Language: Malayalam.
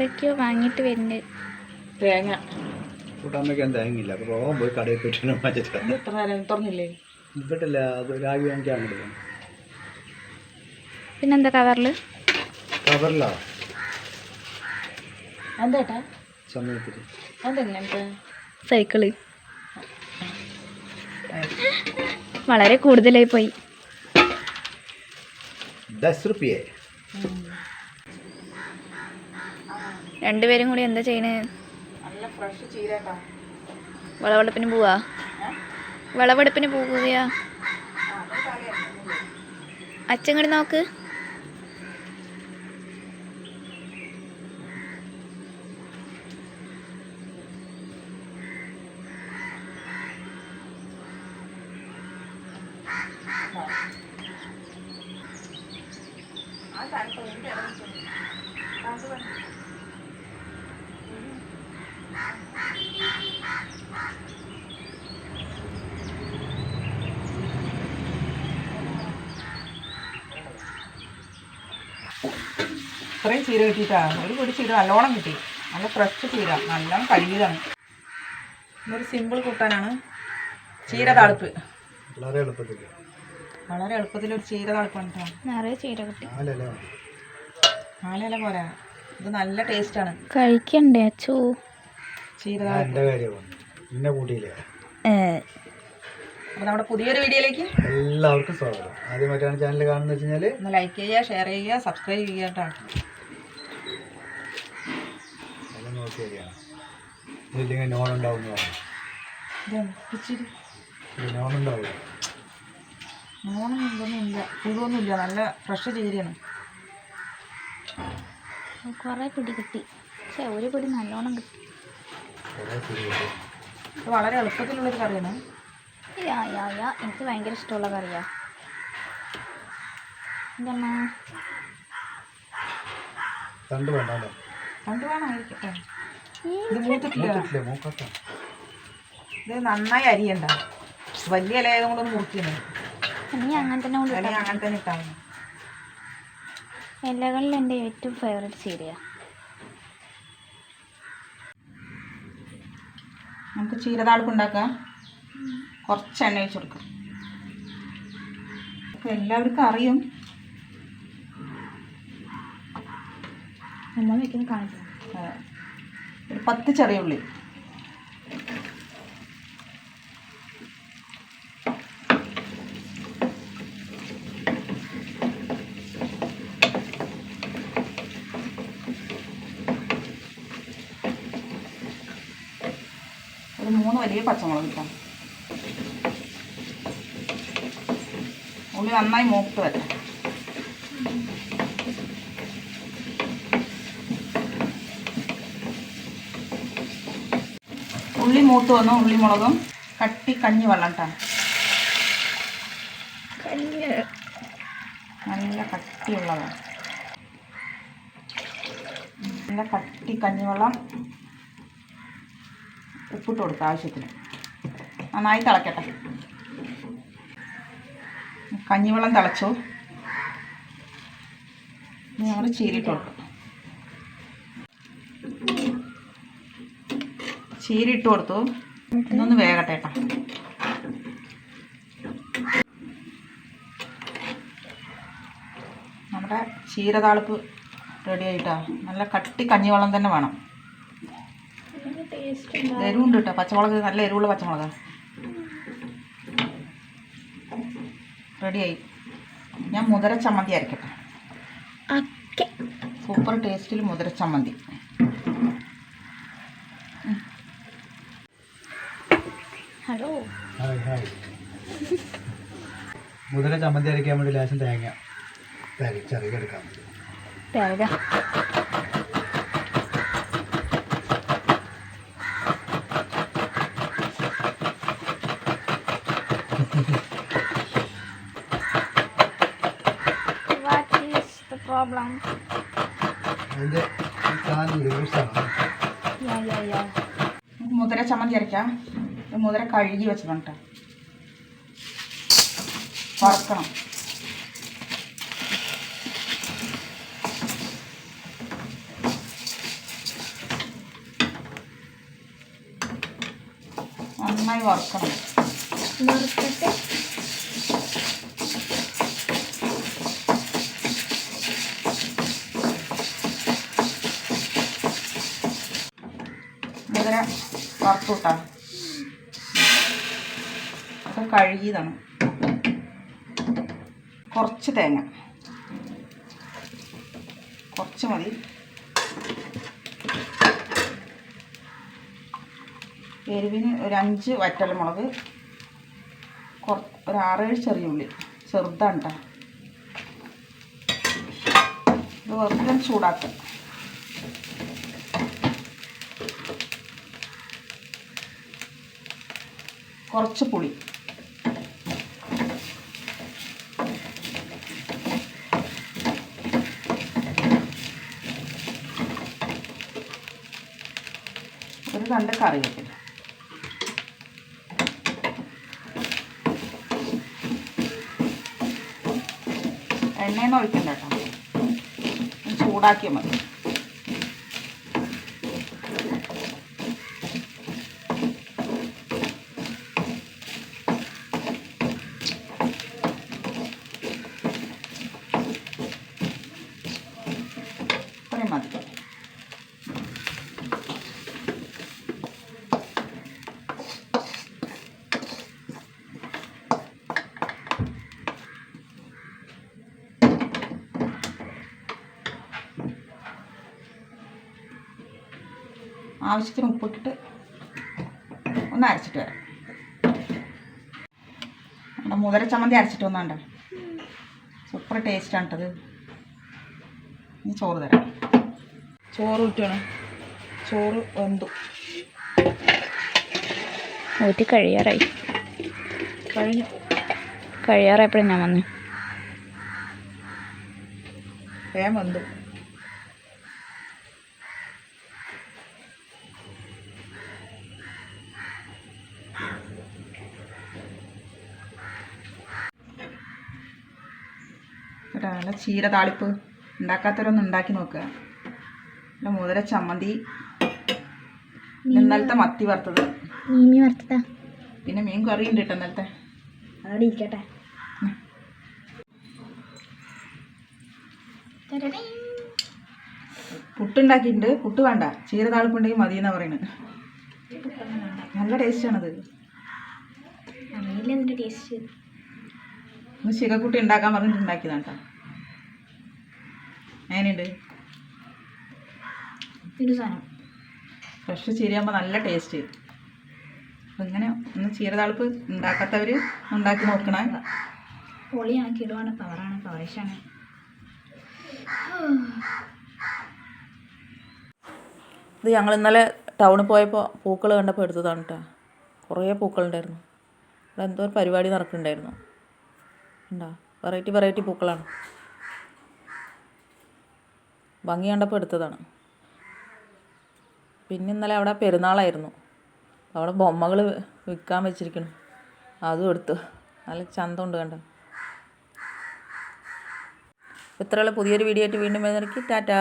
എന്തൊക്കെയോ വാങ്ങിയിട്ട് വരുന്നത്. തേങ്ങ. കൂട്ടാൻ വയ്ക്കാൻ തേങ്ങയില്ല. അപ്പോൾ പോയി കടയിൽ പോയിട്ട് മാറ്റിട്ട് ഇത് എത്ര നേരം തുറന്നില്ലേ? ഇവിട്ടില്ല അത് രാഗി വാങ്ങിക്കാൻ അങ്ങോട്ട് പിന്നെന്താ കവറിൽ കവറിലാ. എന്താ സമയത്തിന് അതെങ്ങനത്തെ സൈക്കിൾ. വളരെ കൂടുതലായി പോയി. ദസ് റുപ്യേ. രണ്ടുപേരും കൂടി എന്താ ചെയ്യണേ വിളവെടുപ്പിന് പോവാ വിളവെടുപ്പിന് പോകുകയാ അച്ഛങ്ങടി നോക്ക് ഇത്രയും ചീര കിട്ടിയിട്ടാണ് ഒരു പൊടി ചീര നല്ലോണം കിട്ടി. നല്ല ഫ്രഷ് ചീര. നല്ല കഴുകിയതാണ്. ഇന്നൊരു സിമ്പിൾ കൂട്ടാനാണ്. ചീര തളുപ്പ് വളരെ എളുപ്പത്തിൽ വളരെ എളുപ്പത്തിൽ ഒരു ചീര തളുപ്പ് കേട്ടോ നിറയെ ചീര കിട്ടി. നാലല്ല പോരാ. ഇത് നല്ല ടേസ്റ്റാണ് കഴിക്കണ്ടേ അച്ചോ? എന്റെ കാര്യമാണ് നിന്നെ കൂട്ടിയില്ലേ? അപ്പോൾ നമ്മുടെ പുതിയൊരു വീഡിയോയിലേക്ക് എല്ലാവർക്കും സ്വാഗതം. ആദ്യമായിട്ടാണ് ചാനൽ കാണുന്നത് വെച്ച് കഴിഞ്ഞാൽ ഒന്ന് ലൈക്ക് ചെയ്യുക ഷെയർ ചെയ്യുക സബ്സ്ക്രൈബ് ചെയ്യുക കേട്ടോ. എല്ലാം നോക്കി ഇതില്ലെങ്കിൽ നോൺ നോൺ ഉണ്ടാവില്ല. ഇതൊന്നും ഇല്ല. പുഴുവൊന്നുമില്ല നല്ല ഫ്രഷ് ചീരയാണ്. കുറേ പിടി കിട്ടി. പക്ഷെ ഒരു പിടി നല്ലോണം കിട്ടി. ഇത് വളരെ എളുപ്പത്തിലുള്ളൊരു കറിയാണ്. യാ യാ യാ. എനിക്ക് ഭയങ്കര ഇഷ്ടമുള്ള കറിയാ. തണ്ട് ഇത് മൂത്തിട്ടില്ല. നന്നായി അരിയണ്ട. വലിയ ഇലയത് കൂടെ മുറിക്കുന്നു ഇനി അങ്ങനെ തന്നെ കൊണ്ട് അങ്ങനെ തന്നെ ഇലകളിൽ എന്റെ ഏറ്റവും ഫേവറേറ്റ് ചീരയാ നമുക്ക് ചീരതാളിപ്പ് ഉണ്ടാക്കാം. കുറച്ച് എണ്ണ ഒഴിച്ച് കൊടുക്കാം. അപ്പം എല്ലാവർക്കും അറിയും. നമ്മൾ വെക്കുന്ന ആ, ഒരു പത്ത് ചെറിയ ഉള്ളി. ഒരു മൂന്ന് വലിയ പച്ചമുളക് ഇട്ടാം ഉള്ളി നന്നായി മൂത്ത് വരാം ഉള്ളി മൂത്ത് വന്നു ഉള്ളി മുളകും കട്ടി കഞ്ഞി വെള്ളം കേട്ടോ നല്ല കട്ടിയുള്ളതാണ്. നല്ല കട്ടി കഞ്ഞിവെള്ളം ഉപ്പിട്ട് കൊടുക്കുക ആവശ്യത്തിന്. നന്നായി തിളക്കട്ടെ. കഞ്ഞിവെള്ളം തിളച്ചു. ഞങ്ങൾ ചീരിട്ട് കൊടുക്കും. ചീരിട്ട് കൊടുത്തു. ഇന്നൊന്ന് വേഗട്ടെ നമ്മുടെ ചീരതാളിപ്പ് റെഡി ആയിട്ടാ. നല്ല കട്ടി കഞ്ഞിവെള്ളം തന്നെ വേണം. എരിവുണ്ട് കേട്ടോ. പച്ചമുളക് നല്ല എരിവുള്ള പച്ചമുളക്. റെഡിയായി. ഞാൻ മുതിര ചമ്മന്തി അരക്കട്ടെ. സൂപ്പർ ടേസ്റ്റിൽ മുതിര ചമ്മന്തി. ഹലോ. Hi hi. മുതിര ചമ്മന്തി അരയ്ക്കാൻ വേണ്ടി ലേശം തേങ്ങ തേങ്ങ ചെറിയ എടുക്കാം തേങ്ങ. problem. അതിന്റെ നമുക്ക് മുതിര ചമ്മന്തി അരയ്ക്കാം. മുതിര കഴുകി വെച്ചതാണ് കേട്ടോ വറക്കണം. നന്നായി വറക്കണം. വറുത്തിട്ട് വറുത്തു വിട്ടാ ഒക്കെ കഴുകിയതാണ്. കുറച്ച് തേങ്ങ. കുറച്ച് മതി. എരിവിന് ഒരു അഞ്ച് വറ്റൽമുളക് കുറ ഒരു ആറേഴ് ചെറിയ ഉള്ളി. ചെറുതാണ് കേട്ടോ ഇത് വെറുതെ ചൂടാക്കുക കുറച്ച് പുളി. ഒരു രണ്ട് കറിവേപ്പില. എണ്ണയൊന്നും ഒഴിക്കണ്ട കേട്ടോ. ചൂടാക്കിയാൽ മതി ഇത്രയും മതി ആവശ്യത്തിന് ഉപ്പിട്ടിട്ട് ഒന്ന് അരച്ചിട്ട് വരാം. നമ്മുടെ മുതല ചമ്മന്തി അരച്ചിട്ട് വന്നാണ്ട. സൂപ്പർ ടേസ്റ്റാണ് കേട്ടത് ഇനി ചോറ് തരാം. ചോറ് കിട്ടണം ചോറ് വെന്തു. ഊറ്റി കഴിയാറായി. കഴിഞ്ഞു. കഴിയാറായപ്പോഴും ഞാൻ വന്നു. വേഗം വെന്തു. നല്ല ചീര താളിപ്പ്. ഉണ്ടാക്കാത്തവരൊന്ന് ഉണ്ടാക്കി നോക്കുക. നല്ല മുതല ചമ്മന്തി. ഇന്നലത്തെ മത്തി വറുത്തത്. പിന്നെ മീൻ കറി ഉണ്ട് കേട്ടോ ഇന്നലത്തെ. അവിടെ ഇരിക്കട്ടെ. പുട്ടുണ്ടാക്കിയിട്ടുണ്ട്. പുട്ട് വേണ്ട. ചീര താളിപ്പുണ്ടെങ്കിൽ മതി എന്നാ പറയുന്നത്. നല്ല ടേസ്റ്റാണത്. അറിയില്ല ടേസ്റ്റ്. ഇന്ന് ശിഖക്കുട്ടി ഉണ്ടാക്കാൻ പറഞ്ഞിട്ട് ഉണ്ടാക്കിയതാണ് കേട്ടോ. എങ്ങനെയുണ്ട്? ഒരു സാധനം. ഫ്രഷ് ചീരയാകുമ്പോൾ നല്ല ടേസ്റ്റ് അപ്പം ഇങ്ങനെ ഒന്ന് ചീരതാളിപ്പ് ഉണ്ടാക്കാത്തവർ ഉണ്ടാക്കി നോക്കണേ. പൊളിയാണ് കിടുവാണ് പവറാണ് പവറേഷാണ് ഇത് ഞങ്ങൾ ഇന്നലെ ടൗണിൽ പോയപ്പോൾ പൂക്കൾ കണ്ടപ്പോൾ എടുത്തതാണ് കേട്ടോ കുറേ പൂക്കളുണ്ടായിരുന്നു. ഇവിടെ എന്തോ ഒരു പരിപാടി നടക്കുന്നുണ്ടായിരുന്നു. ഉണ്ടോ വെറൈറ്റി വെറൈറ്റി പൂക്കളാണ്. ഭംഗി കണ്ടപ്പോൾ എടുത്തതാണ്. പിന്നെ ഇന്നലെ അവിടെ പെരുന്നാളായിരുന്നു. അവിടെ ബൊമ്മകൾ വിൽക്കാൻ വെച്ചിരിക്കണം അതും എടുത്തു. നല്ല ചന്തമുണ്ട് കണ്ട. ഇത്രയുള്ള പുതിയൊരു വീഡിയോ ആയിട്ട് വീണ്ടും വരുന്നവർക്ക് ടാറ്റാ.